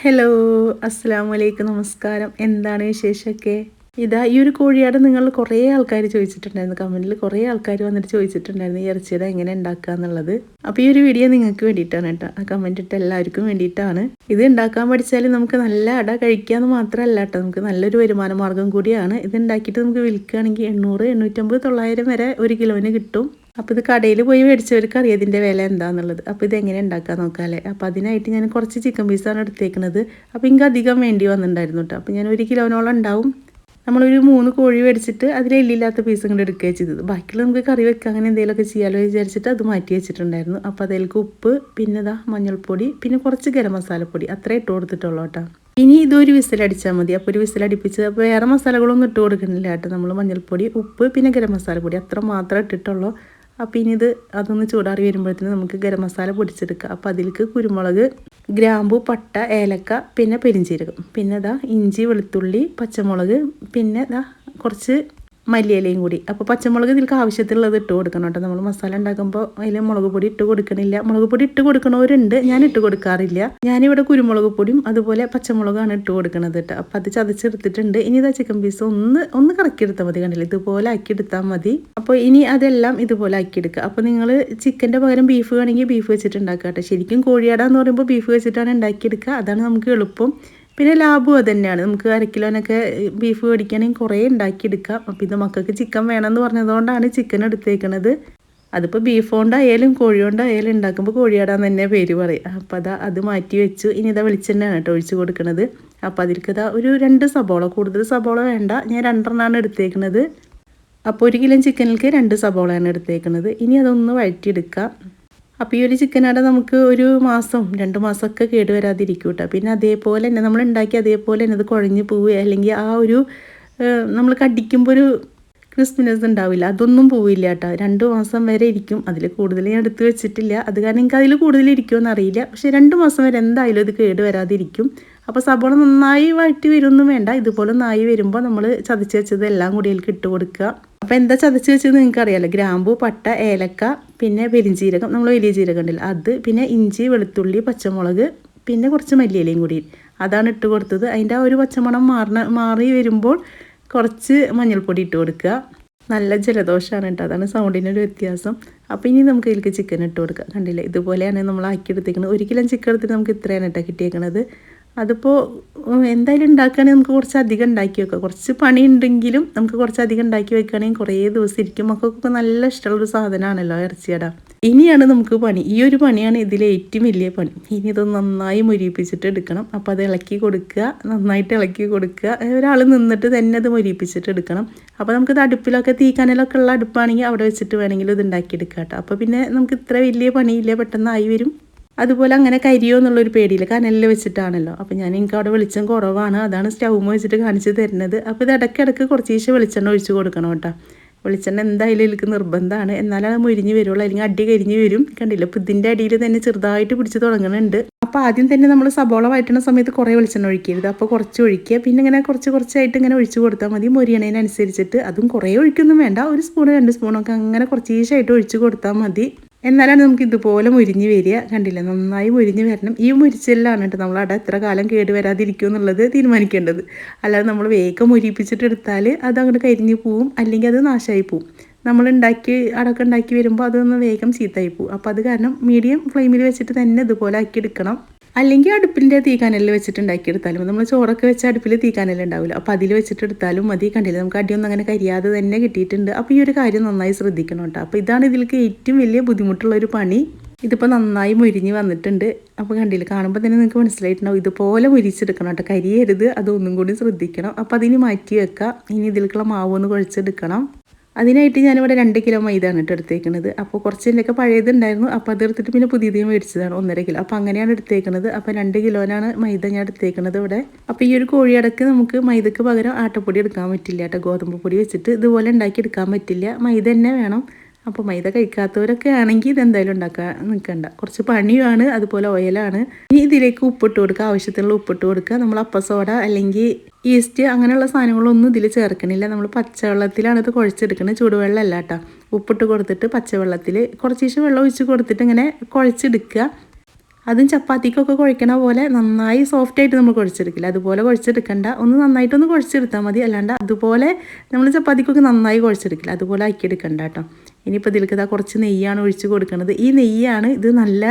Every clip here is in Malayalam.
ഹലോ അസ്സാം വലൈക്കും നമസ്കാരം. എന്താണ് വിശേഷമൊക്കെ? ഇതാ ഈ ഒരു കോഴിയാട് നിങ്ങൾ കുറേ ആൾക്കാർ ചോദിച്ചിട്ടുണ്ടായിരുന്നു. കമന്റിൽ കുറേ ആൾക്കാർ വന്നിട്ട് ചോദിച്ചിട്ടുണ്ടായിരുന്നു ഈ ഇറച്ചിയുടെ എങ്ങനെ ഉണ്ടാക്കുക എന്നുള്ളത്. അപ്പോൾ ഈ ഒരു വീഡിയോ നിങ്ങൾക്ക് വേണ്ടിയിട്ടാണ് കേട്ടോ. ആ കമന്റ് ഇട്ട് എല്ലാവർക്കും വേണ്ടിയിട്ടാണ്. ഇത് ഉണ്ടാക്കാൻ പഠിച്ചാൽ നമുക്ക് നല്ല അട കഴിക്കാമെന്ന് മാത്രമല്ല കേട്ടോ. നമുക്ക് നല്ലൊരു വരുമാന മാർഗം കൂടിയാണ്. ഇത് ഉണ്ടാക്കിയിട്ട് നമുക്ക് വിൽക്കുകയാണെങ്കിൽ എണ്ണൂറ് എണ്ണൂറ്റമ്പത് തൊള്ളായിരം വരെ ഒരു കിലോന് കിട്ടും. അപ്പോൾ ഇത് കടയിൽ പോയി മേടിച്ചവർക്ക് അറിയാം ഇതിന്റെ വില എന്താണെന്നുള്ളത് അപ്പോൾ ഇതെങ്ങനെ ഉണ്ടാക്കാൻ നോക്കാമല്ലേ അപ്പോൾ അതിനായിട്ട് ഞാൻ കുറച്ച് ചിക്കൻ പീസാണ് എടുത്തേക്കുന്നത് അപ്പോൾ എനിക്ക് അധികം വേണ്ടി വന്നിട്ടുണ്ടായിരുന്നു കേട്ടോ അപ്പോൾ ഞാൻ ഒരു കിലോനോളം ഉണ്ടാവും. നമ്മളൊരു മൂന്ന് കോഴി മേടിച്ചിട്ട് അതിൽ എല്ലില്ലാത്ത പീസ് ഇങ്ങോട്ട് എടുക്കുകയാണ് ചെയ്തത്. ബാക്കിയുള്ള നമുക്ക് കറി വെക്കുക അങ്ങനെ എന്തെങ്കിലുമൊക്കെ ചെയ്യാമല്ലോ വിചാരിച്ചിട്ട് അത് മാറ്റി വെച്ചിട്ടുണ്ടായിരുന്നു. അപ്പോൾ അതിലേക്ക് ഉപ്പ് പിന്നെ ഇതാ മഞ്ഞൾപ്പൊടി പിന്നെ കുറച്ച് ഗരം മസാലപ്പൊടി. അത്രേ ഇട്ട് കൊടുത്തിട്ടുള്ളൂ കേട്ടോ ഇനി ഇതൊരു വിസിലടിച്ചാൽ മതി. അപ്പോൾ ഒരു വിസിലടിപ്പിച്ച് അപ്പോൾ വേറെ മസാലകളൊന്നും ഇട്ട് കൊടുക്കുന്നില്ല കേട്ടോ നമ്മൾ മഞ്ഞൾപ്പൊടി ഉപ്പ് പിന്നെ ഗരം മസാലപ്പൊടി അത്ര മാത്രമേ ഇട്ടിട്ടുള്ളൂ. അപ്പോൾ ഇനി ഇത് അതൊന്ന് ചൂടാറി വരുമ്പോഴത്തേന് നമുക്ക് ഗരം മസാല പൊടിച്ചെടുക്കാം. അപ്പോൾ അതിലേക്ക് കുരുമുളക് ഗ്രാമ്പു പട്ട ഏലക്ക പിന്നെ പെരിഞ്ചീരകം. പിന്നെ ഇതാ ഇഞ്ചി വെളുത്തുള്ളി പച്ചമുളക് പിന്നെ ഇതാ കുറച്ച് മല്ലിയിലയും കൂടി. അപ്പോൾ പച്ചമുളക് ഇതിൽക്ക് ആവശ്യത്തിലുള്ളത് ഇട്ട് കൊടുക്കണം കേട്ടോ. നമ്മൾ മസാല ഉണ്ടാക്കുമ്പോൾ അതിൽ മുളക് പൊടി ഇട്ട് കൊടുക്കണില്ല. മുളക് പൊടി ഇട്ട് കൊടുക്കണവരുണ്ട്. ഞാൻ ഇട്ട് കൊടുക്കാറില്ല. ഞാനിവിടെ കുരുമുളക് പൊടിയും അതുപോലെ പച്ചമുളകാണ് ഇട്ട് കൊടുക്കുന്നത് കേട്ടോ. അപ്പോൾ അത് ചതച്ചെടുത്തിട്ടുണ്ട്. ഇനി ഇതാ ചിക്കൻ പീസ് ഒന്ന് ഒന്ന് കറക്കിയെടുത്താൽ മതി കണ്ടില്ല? ഇതുപോലെ ആക്കി ആക്കിയെടുത്താൽ മതി. അപ്പോൾ ഇനി അതെല്ലാം ഇതുപോലെ ആക്കി എടുക്കുക അപ്പോൾ നിങ്ങൾ ചിക്കന്റെ പകരം ബീഫ് വേണമെങ്കിൽ ബീഫ് വെച്ചിട്ട് ഉണ്ടാക്കുക കേട്ടോ. ശരിക്കും കോഴിയാടാന്ന് പറയുമ്പോൾ ബീഫ് വെച്ചിട്ടാണ് ഉണ്ടാക്കിയെടുക്കുക. അതാണ് നമുക്ക് എളുപ്പം. പിന്നെ ലാഭവും അത് തന്നെയാണ് നമുക്ക് അരക്കിലോനൊക്കെ ബീഫ് മേടിക്കുകയാണെങ്കിൽ കുറേ ഉണ്ടാക്കിയെടുക്കാം. അപ്പം ഇത് മക്കൾക്ക് ചിക്കൻ വേണമെന്ന് പറഞ്ഞതുകൊണ്ടാണ് ചിക്കൻ എടുത്തേക്കണത്. അതിപ്പോൾ ബീഫ് കൊണ്ടായാലും കോഴി കൊണ്ടായാലും ഉണ്ടാക്കുമ്പോൾ കോഴിയാടാൻ തന്നെ പേര് പറയും. അപ്പോൾ അതാ അത് മാറ്റി വെച്ചു. ഇനി ഇതാ വെളിച്ചെണ്ണയാണ് കേട്ടോ ഒഴിച്ച് കൊടുക്കുന്നത് അപ്പോൾ അതിലേക്ക് ഒരു രണ്ട് സബോള. കൂടുതൽ സബോള വേണ്ട. ഞാൻ രണ്ടെണ്ണമാണ് എടുത്തേക്കുന്നത് അപ്പോൾ ഒരു കിലോ ചിക്കനിലേക്ക് രണ്ട് സബോളയാണ് എടുത്തേക്കുന്നത് ഇനി അതൊന്ന് വഴറ്റിയെടുക്കാം. അപ്പോൾ ഈ ഒരു ചിക്കനാടെ നമുക്ക് ഒരു മാസം രണ്ട് മാസമൊക്കെ കേടുവരാതിരിക്കും കേട്ടോ പിന്നെ അതേപോലെ തന്നെ നമ്മൾ ഉണ്ടാക്കി അതേപോലെ തന്നെ അത് കുഴഞ്ഞു പോവുക അല്ലെങ്കിൽ ആ ഒരു നമ്മൾ കടിക്കുമ്പോൾ ഒരു ക്രിസ്മിനസ് ഉണ്ടാവില്ല. അതൊന്നും പോവില്ല കേട്ടോ രണ്ട് മാസം വരെ ഇരിക്കും. അതിൽ കൂടുതൽ ഞാൻ എടുത്ത് വെച്ചിട്ടില്ല. അത് കാരണം എനിക്ക് അതിൽ കൂടുതൽ ഇരിക്കുമെന്ന് അറിയില്ല. പക്ഷേ രണ്ട് മാസം വരെ എന്തായാലും ഇത് കേട് വരാതിരിക്കും. അപ്പോൾ സബോള നന്നായി വഴറ്റി വരുമൊന്നും വേണ്ട. ഇതുപോലെ നന്നായി വരുമ്പോൾ നമ്മൾ ചതച്ച് വെച്ചത് എല്ലാം കൂടി അതിലേക്ക് ഇട്ട് കൊടുക്കുക. അപ്പോൾ എന്താ ചതച്ച് വെച്ചത് നിങ്ങൾക്ക് അറിയാമല്ലോ ഗ്രാമ്പു പട്ട ഏലക്ക പിന്നെ പെരിഞ്ചീരകം നമ്മൾ വലിയ ജീരകം ഉണ്ടല്ലോ അത് പിന്നെ ഇഞ്ചി വെളുത്തുള്ളി പച്ചമുളക് പിന്നെ കുറച്ച് മല്ലിയിലയും കൂടി. അതാണ് ഇട്ട് കൊടുത്തത്. അതിന്റെ ആ ഒരു പച്ചമണം മാറണ മാറി വരുമ്പോൾ കുറച്ച് മഞ്ഞൾപ്പൊടി ഇട്ട് കൊടുക്കുക. നല്ല ജലദോഷമാണ് കേട്ടോ. അതാണ് സൗണ്ടിന്റെ വ്യത്യാസം. അപ്പോൾ ഇനി നമുക്ക് ഇതിലേക്ക് ചിക്കൻ ഇട്ട് കൊടുക്കുക കണ്ടില്ലേ? ഇതുപോലെയാണ് നമ്മൾ ആക്കിയെടുത്തേക്കുന്നത് ഒരു കിലോ ചിക്കൻ എടുത്തിട്ട് നമുക്ക് ഇത്രയാണ് കേട്ടോ കിട്ടിയേക്കണത്. അതിപ്പോൾ എന്തായാലും ഉണ്ടാക്കുകയാണെങ്കിൽ നമുക്ക് കുറച്ച് അധികം ഉണ്ടാക്കി വെക്കാം. കുറച്ച് പണി ഉണ്ടെങ്കിലും നമുക്ക് കുറച്ച് അധികം ഉണ്ടാക്കി വെക്കുകയാണെങ്കിൽ കുറേ ദിവസം ഇരിക്കും. മക്കൾക്കൊക്കെ നല്ല ഇഷ്ടമുള്ളൊരു സാധനമാണല്ലോ ഇറച്ചിയട. ഇനിയാണ് നമുക്ക് പണി. ഈ ഒരു പണിയാണ് ഇതിലെ ഏറ്റവും വലിയ പണി. ഇനി ഇത് നന്നായി മുരിപ്പിച്ചിട്ട് എടുക്കണം. അപ്പോൾ അത് ഇളക്കി കൊടുക്കുക. നന്നായിട്ട് ഇളക്കി കൊടുക്കുക. ഒരാൾ നിന്നിട്ട് തന്നെ അത് മുരിപ്പിച്ചിട്ട് എടുക്കണം. അപ്പോൾ നമുക്ക് ഇത് അടുപ്പിലൊക്കെ തീക്കാനലൊക്കെ ഉള്ള അടുപ്പാണെങ്കിൽ അവിടെ വെച്ചിട്ട് വേണമെങ്കിൽ ഇത് ഉണ്ടാക്കിയെടുക്കാം കേട്ടോ. അപ്പോൾ പിന്നെ നമുക്ക് ഇത്ര വലിയ പണിയില്ല. പെട്ടെന്നായി വരും. അതുപോലെ അങ്ങനെ കരിയോ എന്നുള്ളൊരു പേടിയില്ല. കനലിൽ വെച്ചിട്ടാണല്ലോ. അപ്പോൾ ഞാൻ എനിക്ക് അവിടെ വെളിച്ചം കുറവാണ്. അതാണ് സ്റ്റൗമ വെച്ചിട്ട് കാണിച്ച് തരുന്നത്. അപ്പോൾ ഇത് ഇടയ്ക്കിടയ്ക്ക് കുറച്ച് ദിവസം വെളിച്ചെണ്ണ ഒഴിച്ച് കൊടുക്കണം കേട്ടോ. വെളിച്ചെണ്ണ എന്തായാലും എനിക്ക് നിർബന്ധമാണ്. എന്നാലും അത് മുരിഞ്ഞ് വരുള്ളൂ. അല്ലെങ്കിൽ അടി കരിഞ്ഞ് വരും. കണ്ടില്ല? അപ്പോൾ ഇതിന്റെ അടിയിൽ തന്നെ ചെറുതായിട്ട് പിടിച്ച് തുടങ്ങുന്നുണ്ട് അപ്പോൾ ആദ്യം തന്നെ നമ്മൾ സബോള വഴറ്റുന്ന സമയത്ത് കുറേ വെളിച്ചെണ്ണ ഒഴിക്കരുത്. അപ്പോൾ കുറച്ച് ഒഴിക്കുക. പിന്നെ ഇങ്ങനെ കുറച്ച് കുറച്ചായിട്ട് ഇങ്ങനെ ഒഴിച്ച് കൊടുത്താൽ മതി. മൊരിയണതിനനുസരിച്ചിട്ട് അതും കുറേ ഒഴിക്കൊന്നും വേണ്ട. ഒരു സ്പൂൺ രണ്ട് സ്പൂണൊക്കെ അങ്ങനെ കുറച്ച് ഈശായിട്ട് ഒഴിച്ച് കൊടുത്താൽ മതി. എന്നാലാണ് നമുക്ക് ഇതുപോലെ മുരിഞ്ഞ് വരിക. കണ്ടില്ല? നന്നായി മുരിഞ്ഞ് വരണം. ഈ മുരിച്ചെല്ലാണ് കേട്ടോ നമ്മൾ അവിടെ എത്ര കാലം കേട് വരാതിരിക്കും എന്നുള്ളത് തീരുമാനിക്കേണ്ടത്. അല്ലാതെ നമ്മൾ വേഗം മുരിപ്പിച്ചിട്ട് എടുത്താൽ അത് അങ്ങോട്ട് കരിഞ്ഞ് പോവും അല്ലെങ്കിൽ അത് നാശമായി പോവും. നമ്മൾ ഉണ്ടാക്കി അടക്കം ഉണ്ടാക്കി വരുമ്പോൾ അതൊന്ന് വേഗം ചീത്തായി പോവും. അപ്പോൾ അത് കാരണം മീഡിയം ഫ്ലെയിമിൽ വെച്ചിട്ട് തന്നെ ഇതുപോലെ ആക്കി എടുക്കണം. അല്ലെങ്കിൽ അടുപ്പിന്റെ തീക്കാനലിൽ വെച്ചിട്ട് ഉണ്ടാക്കിയെടുത്താലും നമ്മൾ ചോറൊക്കെ വെച്ച് അടുപ്പിൽ തീക്കാനൽ ഉണ്ടാവില്ല. അപ്പോൾ അതിൽ വെച്ചിട്ട് എടുത്താലും മതി. കണ്ടില്ല? നമുക്ക് അടിയൊന്നും അങ്ങനെ കരിയാതെ തന്നെ കിട്ടിയിട്ടുണ്ട്. അപ്പോൾ ഈ ഒരു കാര്യം നന്നായി ശ്രദ്ധിക്കണം കേട്ടോ. അപ്പോൾ ഇതാണ് ഇതിലേക്ക് ഏറ്റവും വലിയ ബുദ്ധിമുട്ടുള്ള ഒരു പണി. ഇതിപ്പോൾ നന്നായി മുരിഞ്ഞ് വന്നിട്ടുണ്ട്. അപ്പോൾ കണ്ടില്ല? കാണുമ്പോൾ തന്നെ നിങ്ങൾക്ക് മനസ്സിലായിട്ടുണ്ടാവും. ഇതുപോലെ മുരിച്ചെടുക്കണം കേട്ടോ. കരിയരുത്. അതൊന്നും കൂടി ശ്രദ്ധിക്കണം. അപ്പോൾ അതിന് മാറ്റി വെക്കുക. ഇനി ഇതിലേക്കുള്ള മാവ് ഒന്ന് കുഴച്ചെടുക്കണം. അതിനായിട്ട് ഞാനിവിടെ രണ്ട് കിലോ മൈദയാണ് കേട്ടോ എടുത്തേക്കുന്നത് അപ്പോൾ കുറച്ചിന്റെയൊക്കെ പഴയതുണ്ടായിരുന്നു. അപ്പോൾ അത് എടുത്തിട്ട് പിന്നെ പുതിയത് മേടിച്ചതാണ് ഒന്നര കിലോ. അപ്പോൾ അങ്ങനെയാണ് എടുത്തേക്കുന്നത് അപ്പോൾ രണ്ട് കിലോനാണ് മൈദ ഞാൻ എടുത്തേക്കുന്നത് ഇവിടെ. അപ്പോൾ ഈ ഒരു കോഴിയടക്ക് നമുക്ക് മൈദക്ക് പകരം ആട്ടപ്പൊടി എടുക്കാൻ പറ്റില്ല കേട്ടോ. ഗോതമ്പ് പൊടി വെച്ചിട്ട് ഇതുപോലെ ഉണ്ടാക്കി എടുക്കാൻ പറ്റില്ല. മൈദ തന്നെ വേണം. അപ്പോൾ മൈദ കഴിക്കാത്തവരൊക്കെ ആണെങ്കിൽ ഇതെന്തായാലും ഉണ്ടാക്കാൻ നിൽക്കണ്ട കുറച്ച് പണിയുമാണ് അതുപോലെ ഓയിലാണ്. ഇനി ഇതിലേക്ക് ഉപ്പിട്ട് കൊടുക്കുക ആവശ്യത്തിനുള്ള ഉപ്പിട്ട് കൊടുക്കുക. നമ്മൾ അപ്പസോഡ അല്ലെങ്കിൽ ഈസ്റ്റ് അങ്ങനെയുള്ള സാധനങ്ങളൊന്നും ഇതിൽ ചേർക്കണില്ല. നമ്മൾ പച്ചവെള്ളത്തിലാണ് ഇത് കുഴച്ചെടുക്കുന്നത് ചൂടുവെള്ളമല്ല കേട്ടോ. ഉപ്പിട്ട് കൊടുത്തിട്ട് പച്ചവെള്ളത്തിൽ കുറച്ച് വെള്ളം ഒഴിച്ച് കൊടുത്തിട്ട് ഇങ്ങനെ കുഴച്ചെടുക്കുക. അതും ചപ്പാത്തിക്കൊക്കെ കുഴക്കണ പോലെ നന്നായി സോഫ്റ്റ് ആയിട്ട് നമ്മൾ കുഴച്ചെടുക്കില്ല. അതുപോലെ കുഴച്ചെടുക്കണ്ട. ഒന്ന് നന്നായിട്ടൊന്ന് കുഴച്ചെടുത്താൽ മതി. അല്ലാണ്ട് അതുപോലെ നമ്മൾ ചപ്പാത്തിക്കൊക്കെ നന്നായി കുഴച്ചെടുക്കില്ല. അതുപോലെ ആക്കിയെടുക്കണ്ട കേട്ടോ. ഇനിയിപ്പോൾ ഇതിലേക്ക് ഇതാ കുറച്ച് നെയ്യാണ് ഒഴിച്ച് കൊടുക്കുന്നത് ഈ നെയ്യാണ് ഇത് നല്ല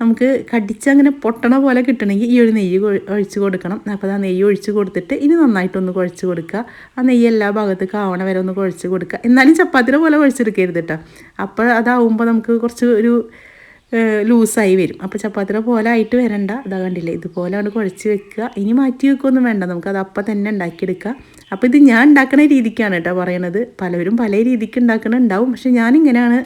നമുക്ക് കടിച്ചങ്ങനെ പൊട്ടണ പോലെ കിട്ടണമെങ്കിൽ ഈ ഒരു നെയ്യ് ഒഴിച്ച് കൊടുക്കണം. അപ്പോൾ ആ നെയ്യ് ഒഴിച്ച് കൊടുത്തിട്ട് ഇനി നന്നായിട്ടൊന്ന് കുഴച്ച് കൊടുക്കുക. ആ നെയ്യ് എല്ലാ ഭാഗത്തേക്ക് ആവണ വരെ ഒന്ന് കുഴച്ച് കൊടുക്കുക. എന്നാലും ചപ്പാത്തിയുടെ പോലെ കുഴച്ചെടുക്കരുത് കേട്ടോ അപ്പോൾ അതാവുമ്പോൾ നമുക്ക് കുറച്ച് ഒരു ലൂസായി വരും. അപ്പോൾ ചപ്പാത്തിയുടെ പോലെ ആയിട്ട് വരണ്ട. അതാ കണ്ടില്ലേ? ഇതുപോലെ അവിടെ കുഴച്ച് വെക്കുക. ഇനി മാറ്റി വെക്കുകയൊന്നും വേണ്ട. നമുക്ക് അത് അപ്പം തന്നെ ഉണ്ടാക്കിയെടുക്കാം അപ്പോൾ ഇത് ഞാൻ ഉണ്ടാക്കുന്ന രീതിക്കാണ് കേട്ടോ പറയണത്. പലവരും പല രീതിക്ക് ഉണ്ടാക്കണുണ്ടാവും പക്ഷെ ഞാനിങ്ങനെയാണ്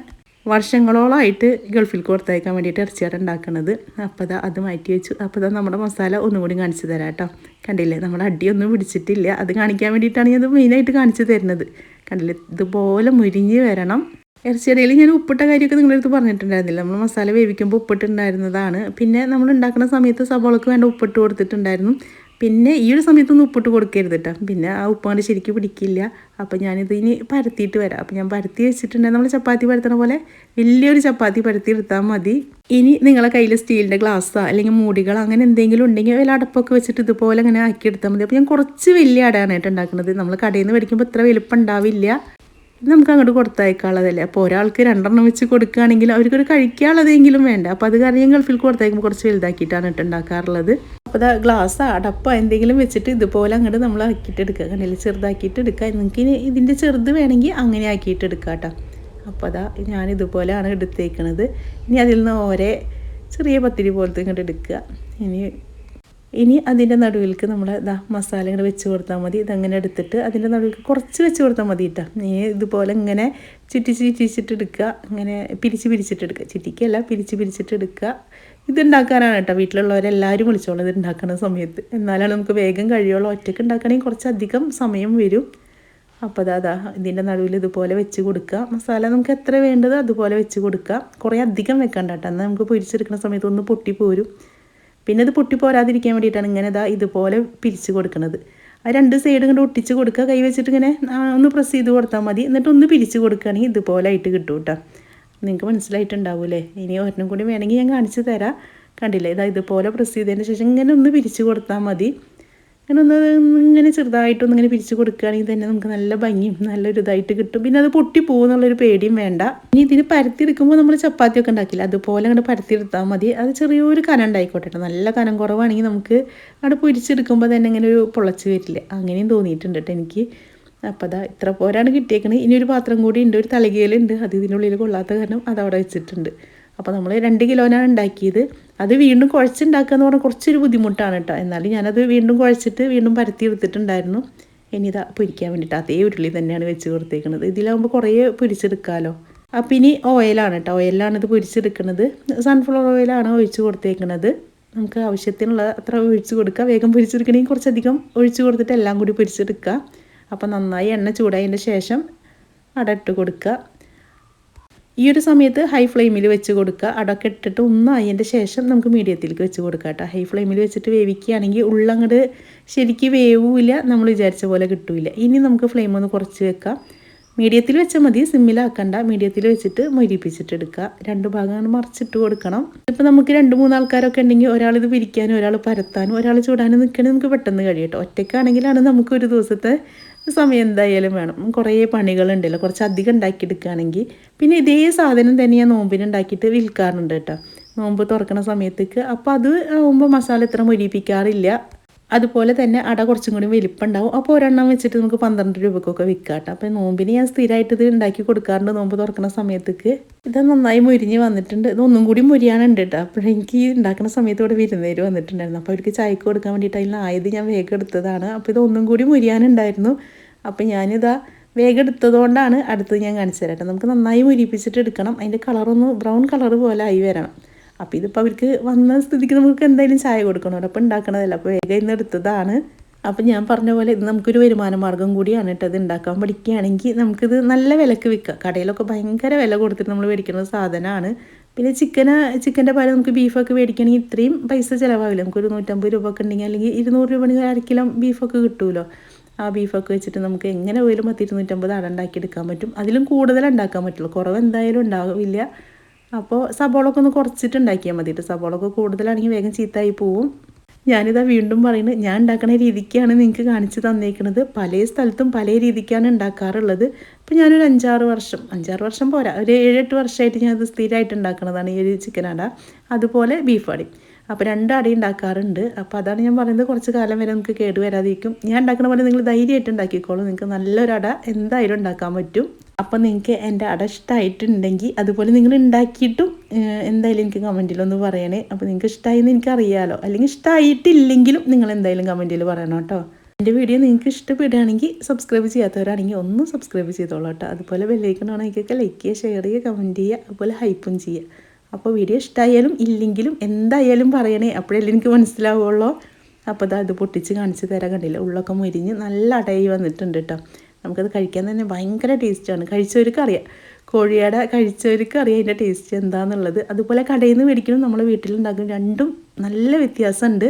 വർഷങ്ങളോളമായിട്ട് ഗൾഫിൽ കൊടുത്തയക്കാൻ വേണ്ടിയിട്ട് ഇറച്ചിയാട് ഉണ്ടാക്കുന്നത് അപ്പോൾ അതാ അത് മാറ്റി വെച്ചു. അപ്പോൾ ഇതാ നമ്മുടെ മസാല ഒന്നും കൂടി കാണിച്ചു തരാം കേട്ടോ. കണ്ടില്ലേ? നമ്മുടെ അടിയൊന്നും പിടിച്ചിട്ടില്ല. അത് കാണിക്കാൻ വേണ്ടിയിട്ടാണ് ഞാൻ ഇത് മെയിനായിട്ട് കാണിച്ചു തരുന്നത്. കണ്ടില്ലേ? ഇതുപോലെ മുരിഞ്ഞ് വരണം. ഇറച്ചിയടയിൽ ഞാൻ ഉപ്പിട്ട കാര്യമൊക്കെ നിങ്ങളുടെ അടുത്ത് പറഞ്ഞിട്ടുണ്ടായിരുന്നില്ല. നമ്മൾ മസാല വേവിക്കുമ്പോൾ ഉപ്പിട്ടുണ്ടായിരുന്നതാണ് പിന്നെ നമ്മൾ ഉണ്ടാക്കുന്ന സമയത്ത് സബോളക്ക് വേണ്ട ഉപ്പിട്ട് കൊടുത്തിട്ടുണ്ടായിരുന്നു. പിന്നെ ഈ ഒരു സമയത്തൊന്നും ഉപ്പിട്ട് കൊടുക്കരുത് കേട്ടോ. പിന്നെ ആ ഉപ്പ് കൊണ്ട് ശരിക്കും പിടിക്കില്ല. അപ്പോൾ ഞാനിത് ഇനി പരത്തിയിട്ട് വരാം. അപ്പോൾ ഞാൻ പരത്തി വെച്ചിട്ടുണ്ടെങ്കിൽ നമ്മൾ ചപ്പാത്തി പരത്തണ പോലെ വലിയൊരു ചപ്പാത്തി പരത്തി എടുത്താൽ മതി. ഇനി നിങ്ങളെ കയ്യിൽ സ്റ്റീലിന്റെ ഗ്ലാസ്സോ അല്ലെങ്കിൽ മൂടികളോ അങ്ങനെ എന്തെങ്കിലും ഉണ്ടെങ്കിൽ വല്ല അടപ്പൊക്കെ വെച്ചിട്ട് ഇതുപോലെ അങ്ങനെ ആക്കി എടുത്താൽ മതി. അപ്പോൾ ഞാൻ കുറച്ച് വലിയ അടയാണ് കേട്ടോ ഉണ്ടാക്കുന്നത്. നമ്മൾ കടയിൽ നിന്ന് മേടിക്കുമ്പോൾ ഇത്ര വലുപ്പം ഉണ്ടാവില്ല. നമുക്ക് അങ്ങോട്ട് കൊടുത്തയക്കാനുള്ളതല്ലേ? അപ്പോൾ ഒരാൾക്ക് രണ്ടെണ്ണം വെച്ച് കൊടുക്കുകയാണെങ്കിൽ അവർക്കൊരു കഴിക്കാനുള്ളതെങ്കിലും വേണ്ട? അപ്പോൾ അത് കാരണം ഗൾഫിൽ കൊടുത്തയക്കുമ്പോൾ കുറച്ച് വലുതാക്കിയിട്ടാണ് ഇട്ട് ഉണ്ടാക്കാറുള്ളത്. അപ്പോൾ ഇതാ ഗ്ലാസ് അടപ്പ എന്തെങ്കിലും വെച്ചിട്ട് ഇതുപോലെ അങ്ങോട്ട് നമ്മൾ ആക്കിയിട്ട് എടുക്കുക. കണ്ടില്ല ചെറുതാക്കിയിട്ട് എടുക്കുക. നിങ്ങൾക്ക് ഇതിന്റെ ചെറുത് വേണമെങ്കിൽ അങ്ങനെ ആക്കിയിട്ട് എടുക്കുക കേട്ടോ. അപ്പോൾ അതാ ഞാൻ ഇതുപോലെയാണ് എടുത്തേക്കണത്. ഇനി അതിൽ നിന്ന് ഓരേ ചെറിയ പത്തിരി പോലത്തെ ഇങ്ങോട്ട് എടുക്കുക. ഇനി ഇനി അതിന്റെ നടുവിലേക്ക് നമ്മൾ ഇതാ മസാല ഇങ്ങനെ വെച്ച് കൊടുത്താൽ മതി. ഇതങ്ങനെ എടുത്തിട്ട് അതിന്റെ നടുവിലേക്ക് കുറച്ച് വെച്ച് കൊടുത്താൽ മതി കേട്ടോ നീ ഇതുപോലെ ഇങ്ങനെ ചുറ്റിച്ച് ചുറ്റിച്ചിട്ട് എടുക്കുക. ഇങ്ങനെ പിരിച്ച് പിരിച്ചിട്ടെടുക്കുക ചുറ്റിക്കല്ല പിരിച്ച് പിരിച്ചിട്ടെടുക്കുക ഇതുണ്ടാക്കാനാണ് കേട്ടോ വീട്ടിലുള്ളവരെല്ലാവരും വിളിച്ചോളൂ ഇത് ഉണ്ടാക്കുന്ന സമയത്ത്. എന്നാലാണ് നമുക്ക് വേഗം കഴിയുള്ളൂ. ഒറ്റയ്ക്ക് ഉണ്ടാക്കണമെങ്കിൽ കുറച്ചധികം സമയം വരും. അപ്പോൾ അതാ അതാ ഇതിന്റെ നടുവിൽ ഇതുപോലെ വെച്ച് കൊടുക്കുക. മസാല നമുക്ക് എത്ര വേണ്ടത് അതുപോലെ വെച്ച് കൊടുക്കുക. കുറേ അധികം വെക്കണ്ട കേട്ടോ എന്നാൽ നമുക്ക് പൊരിച്ചെടുക്കുന്ന സമയത്ത് ഒന്ന് പൊട്ടിപ്പോരും പിന്നെ അത് പൊട്ടി പോരാതിരിക്കാൻ വേണ്ടിയിട്ടാണ് ഇങ്ങനെ ഇതാ ഇതുപോലെ പിരിച്ചു കൊടുക്കുന്നത് ആ രണ്ട് സൈഡ് ഇങ്ങോട്ട് ഒട്ടിച്ച് കൊടുക്കുക. കൈ വെച്ചിട്ട് ഇങ്ങനെ ഒന്ന് പ്രസ് ചെയ്ത് കൊടുത്താൽ മതി. എന്നിട്ട് ഒന്ന് പിരിച്ച് കൊടുക്കുകയാണെങ്കിൽ ഇതുപോലെ ആയിട്ട് കിട്ടും കേട്ടോ. നിങ്ങൾക്ക് മനസ്സിലായിട്ടുണ്ടാവൂലേ ഇനി ഒരെണ്ണം കൂടി വേണമെങ്കിൽ ഞാൻ കാണിച്ചു തരാം. കണ്ടില്ലേ? ഇതാ ഇതുപോലെ പ്രസ് ചെയ്തതിന് ശേഷം ഇങ്ങനെ ഒന്ന് പിരിച്ച് കൊടുത്താൽ മതി. അങ്ങനെ ഒന്ന് ഇങ്ങനെ ചെറുതായിട്ടൊന്ന് ഇങ്ങനെ പിരിച്ച് കൊടുക്കുകയാണെങ്കിൽ തന്നെ നമുക്ക് നല്ല ഭംഗിയും നല്ലൊരു ഇതായിട്ട് കിട്ടും. പിന്നെ അത് പൊട്ടി പോകുന്നുള്ളൊരു പേടിയും വേണ്ട. ഇനി ഇതിന് പരത്തിയെടുക്കുമ്പോൾ നമ്മൾ ചപ്പാത്തിയൊക്കെ ഉണ്ടാക്കില്ല അതുപോലെ അങ്ങോട്ട് പരത്തിയെടുത്താൽ മതി. അത് ചെറിയൊരു കനം ഉണ്ടായിക്കോട്ടെ നല്ല കനം കുറവാണെങ്കിൽ നമുക്ക് അവിടെ പൊരിച്ചെടുക്കുമ്പോൾ തന്നെ ഇങ്ങനെ ഒരു പൊളച്ച് വരില്ല. അങ്ങനെയും തോന്നിയിട്ടുണ്ട് കേട്ടോ എനിക്ക്. അപ്പോൾ അതാ ഇത്ര പോരാണ് കിട്ടിയേക്കണത് ഇനി ഒരു പാത്രം കൂടി ഉണ്ട് ഒരു തലകീലുണ്ട്. അത് ഇതിനുള്ളിൽ കൊള്ളാത്ത കാരണം അത് അവിടെ വെച്ചിട്ടുണ്ട്. അപ്പോൾ നമ്മൾ രണ്ട് കിലോനാണ് ഉണ്ടാക്കിയത്. അത് വീണ്ടും കുഴച്ചുണ്ടാക്കുക എന്ന് പറഞ്ഞാൽ കുറച്ചൊരു ബുദ്ധിമുട്ടാണ് കേട്ടോ എന്നാലും ഞാനത് വീണ്ടും കുഴച്ചിട്ട് വീണ്ടും പരത്തി എടുത്തിട്ടുണ്ടായിരുന്നു. ഇനി ഇതാ പൊരിക്കാൻ വേണ്ടിയിട്ട് അതേ ഉരുളി തന്നെയാണ് വെച്ച് കൊടുത്തേക്കുന്നത് ഇതിലാകുമ്പോൾ കുറേ പൊരിച്ചെടുക്കാമല്ലോ അപ്പം ഇനി ഓയിലാണ് കേട്ടോ ഓയിലാണ് ഇത് പൊരിച്ചെടുക്കുന്നത് സൺഫ്ലവർ ഓയിലാണ് ഒഴിച്ച് കൊടുത്തേക്കുന്നത് നമുക്ക് ആവശ്യത്തിനുള്ള അത്ര ഒഴിച്ച് കൊടുക്കുക വേഗം പൊരിച്ചെടുക്കണമെങ്കിൽ കുറച്ചധികം ഒഴിച്ച് കൊടുത്തിട്ട് എല്ലാം കൂടി പൊരിച്ചെടുക്കുക അപ്പോൾ നന്നായി എണ്ണ ചൂടായതിന്റെ ശേഷം അടട്ട് കൊടുക്കുക ഈ ഒരു സമയത്ത് ഹൈ ഫ്ലെയിമിൽ വെച്ച് കൊടുക്കുക. അടക്ക ഇട്ടിട്ട് ഒന്നായതിന്റെ ശേഷം നമുക്ക് മീഡിയത്തിലേക്ക് വെച്ച് കൊടുക്കുക കേട്ടോ. ഹൈ ഫ്ലെയിമിൽ വെച്ചിട്ട് വേവിക്കുകയാണെങ്കിൽ ഉള്ളങ്ങട് ശരിക്കും വേവില്ല നമ്മൾ വിചാരിച്ച പോലെ കിട്ടില്ല ഇനി നമുക്ക് ഫ്ലെയിം ഒന്ന് കുറച്ച് വെക്കാം. മീഡിയത്തിൽ വെച്ചാൽ മതി. സിമ്മിലാക്കണ്ട മീഡിയത്തിൽ വെച്ചിട്ട് മൊരിപ്പിച്ചിട്ട് എടുക്കുക. രണ്ട് ഭാഗമാണ് മറിച്ചിട്ട് കൊടുക്കണം. ഇപ്പോൾ നമുക്ക് രണ്ട് മൂന്ന് ആൾക്കാരൊക്കെ ഉണ്ടെങ്കിൽ ഒരാൾ ഇത് പിരിക്കാനും ഒരാൾ പരത്താനും ഒരാൾ ചൂടാനും നിൽക്കണമെങ്കിൽ നമുക്ക് പെട്ടെന്ന് കഴിയട്ടോ ഒറ്റയ്ക്കാണെങ്കിലാണ് നമുക്ക് ഒരു ദിവസത്തെ സമയം എന്തായാലും വേണം. കുറേ പണികളുണ്ടല്ലോ. കുറച്ച് അധികം ഉണ്ടാക്കിയെടുക്കുകയാണെങ്കിൽ. പിന്നെ ഇതേ സാധനം തന്നെ ഞാൻ നോമ്പിന് ഉണ്ടാക്കിയിട്ട് വിൽക്കാറുണ്ട് കേട്ടോ. നോമ്പ് തുറക്കുന്ന സമയത്തേക്ക്. അപ്പോൾ അത് ആകുമ്പോൾ മസാല ഇത്ര മൊരിപ്പിക്കാറില്ല അതുപോലെ തന്നെ അട കുറച്ചും കൂടി വലിപ്പമുണ്ടാവും. അപ്പോൾ ഒരെണ്ണം വെച്ചിട്ട് നമുക്ക് പന്ത്രണ്ട് രൂപക്കൊക്കെ വിൽക്കാം കേട്ടോ. അപ്പോൾ നോമ്പിന് ഞാൻ സ്ഥിരമായിട്ട് ഇത് ഉണ്ടാക്കി കൊടുക്കാറുണ്ട് നോമ്പ് തുറക്കുന്ന സമയത്തേക്ക്. ഇത് നന്നായി മുരിഞ്ഞ് വന്നിട്ടുണ്ട്. ഇത് ഒന്നും കൂടി മുരിയാനുണ്ട് കേട്ടോ. അപ്പോഴെനിക്ക് ഈ ഉണ്ടാക്കുന്ന സമയത്ത് ഇവിടെ വിരുന്നേര് വന്നിട്ടുണ്ടായിരുന്നു. അപ്പോൾ അവർക്ക് ചായക്ക് കൊടുക്കാൻ വേണ്ടിയിട്ട് അതിലായത് ഞാൻ വേഗം എടുത്തതാണ്. അപ്പോൾ ഇത് ഒന്നും കൂടി മുരിയാനുണ്ടായിരുന്നു. അപ്പോൾ ഞാനിതാ വേഗം എടുത്തതുകൊണ്ടാണ് അടുത്തത് ഞാൻ കാണിച്ചു തരാം നമുക്ക് നന്നായി മുരിപ്പിച്ചിട്ട് എടുക്കണം. അതിന്റെ കളറൊന്ന് ബ്രൗൺ കളർ പോലെ ആയി വരണം. അപ്പോൾ ഇതിപ്പോൾ അവർക്ക് വന്ന സ്ഥിതിക്ക് നമുക്ക് എന്തായാലും ചായ കൊടുക്കണമല്ലോ അപ്പോൾ ഉണ്ടാക്കണതല്ല. അപ്പോൾ വേഗം ഇന്ന് എടുത്തതാണ്. അപ്പം ഞാൻ പറഞ്ഞ പോലെ ഇത് നമുക്കൊരു വരുമാന മാർഗം കൂടിയാണ് കേട്ടോ. ഇത് ഉണ്ടാക്കാൻ പഠിക്കുകയാണെങ്കിൽ നമുക്കിത് നല്ല വിലക്ക് വിൽക്കാം. കടയിലൊക്കെ ഭയങ്കര വില കൊടുത്തിട്ട് നമ്മൾ മേടിക്കുന്ന സാധനമാണ് പിന്നെ ചിക്കന് ചിക്കന്റെ പകരം നമുക്ക് ബീഫൊക്കെ മേടിക്കണമെങ്കിൽ ഇത്രയും പൈസ ചിലവാകില്ല നമുക്കൊരു നൂറ്റമ്പത് രൂപ ഒക്കെ ഉണ്ടെങ്കിൽ അല്ലെങ്കിൽ ഇരുന്നൂറ് രൂപ ഉണ്ടെങ്കിൽ അര കിലോ ബീഫൊക്കെ കിട്ടുമല്ലോ. ആ ബീഫൊക്കെ വെച്ചിട്ട് നമുക്ക് എങ്ങനെ പോയാലും പത്ത് ഇരുന്നൂറ്റമ്പത് പറ്റും. അതിലും കൂടുതൽ ഉണ്ടാക്കാൻ പറ്റുള്ളൂ. കുറവ് എന്തായാലും ഉണ്ടാവില്ല. അപ്പോൾ സബോളൊക്കെ ഒന്ന് കുറച്ചിട്ട് ഉണ്ടാക്കിയാൽ മതി കേട്ടോ സബോളൊക്കെ കൂടുതലാണെങ്കിൽ വേഗം ചീത്തായി പോവും. ഞാനിതാ വീണ്ടും പറയുന്നത് ഞാൻ ഉണ്ടാക്കുന്ന രീതിക്കാണ് നിങ്ങൾക്ക് കാണിച്ചു തന്നേക്കുന്നത് പല സ്ഥലത്തും പല രീതിക്കാണ് ഉണ്ടാക്കാറുള്ളത്. ഇപ്പം ഞാനൊരു അഞ്ചാറ് വർഷം അഞ്ചാറ് വർഷം പോരാ. ഒരു ഏഴെട്ട് വർഷമായിട്ട് ഞാനത് സ്ഥിരമായിട്ട് ഉണ്ടാക്കുന്നതാണ് ഈ ഒരു ചിക്കൻ അട. അതുപോലെ ബീഫ് അടി. അപ്പോൾ രണ്ട് അടി ഉണ്ടാക്കാറുണ്ട്. അപ്പോൾ അതാണ് ഞാൻ പറയുന്നത് കുറച്ച് കാലം വരെ നിങ്ങൾക്ക് കേടുവരാതിരിക്കും. ഞാൻ ഉണ്ടാക്കുന്ന പോലെ നിങ്ങൾ ധൈര്യമായിട്ട് ഉണ്ടാക്കിക്കോളൂ. നിങ്ങൾക്ക് നല്ലൊരു അട എന്തായാലും ഉണ്ടാക്കാൻ പറ്റും. അപ്പോൾ നിങ്ങൾക്ക് എന്റെ അട ഇഷ്ടമായിട്ടുണ്ടെങ്കിൽ അതുപോലെ നിങ്ങൾ ഉണ്ടാക്കിയിട്ടും എന്തായാലും എനിക്ക് കമന്റിലൊന്ന് പറയണേ. അപ്പോൾ നിങ്ങൾക്ക് ഇഷ്ടമായി എന്ന് എനിക്കറിയാലോ അല്ലെങ്കിൽ ഇഷ്ടമായിട്ടില്ലെങ്കിലും നിങ്ങൾ എന്തായാലും കമന്റിൽ പറയണം കേട്ടോ. എന്റെ വീഡിയോ നിങ്ങൾക്ക് ഇഷ്ടപ്പെടുകയാണെങ്കിൽ സബ്സ്ക്രൈബ് ചെയ്യാത്തവരാണെങ്കിൽ ഒന്ന് സബ്സ്ക്രൈബ് ചെയ്തോളൂ കേട്ടോ. അതുപോലെ ബെല്ലൈക്കണാണെങ്കിലൊക്കെ ലൈക്ക് ചെയ്യുക ഷെയർ ചെയ്യുക കമന്റ് ചെയ്യുക അതുപോലെ ഹൈപ്പും ചെയ്യുക. അപ്പോൾ വീഡിയോ ഇഷ്ടമായാലും ഇല്ലെങ്കിലും എന്തായാലും പറയണേ. അപ്പോഴല്ലേ എനിക്ക് മനസ്സിലാവുള്ളൂ. അപ്പോൾ അത് പൊട്ടിച്ച് കാണിച്ച് തരാൻ കണ്ടില്ല? ഉള്ളൊക്കെ മുരിഞ്ഞ് നല്ല അടയി വന്നിട്ടുണ്ട് കേട്ടോ. നമുക്കത് കഴിക്കാൻ തന്നെ ഭയങ്കര ടേസ്റ്റാണ്. കഴിച്ചവർക്ക് അറിയാം കോഴിയുടെ കഴിച്ചവർക്ക് അറിയാം അതിന്റെ ടേസ്റ്റ് എന്താണെന്നുള്ളത് അതുപോലെ കടയിൽ നിന്ന് മേടിക്കണം നമ്മൾ വീട്ടിലുണ്ടാക്കും രണ്ടും നല്ല വ്യത്യാസമുണ്ട്.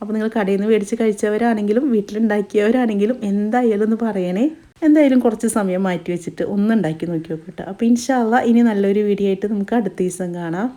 അപ്പോൾ നിങ്ങൾ കടയിൽ നിന്ന് മേടിച്ച് കഴിച്ചവരാണെങ്കിലും വീട്ടിലുണ്ടാക്കിയവരാണെങ്കിലും എന്തായാലും ഒന്ന് പറയണേ. എന്തായാലും കുറച്ച് സമയം മാറ്റി വെച്ചിട്ട് ഒന്ന് ഉണ്ടാക്കി നോക്കി നോക്കട്ടെ. അപ്പോൾ ഇൻഷാല്ല ഇനി നല്ലൊരു വീഡിയോ ആയിട്ട് നമുക്ക് അടുത്ത ദിവസം കാണാം.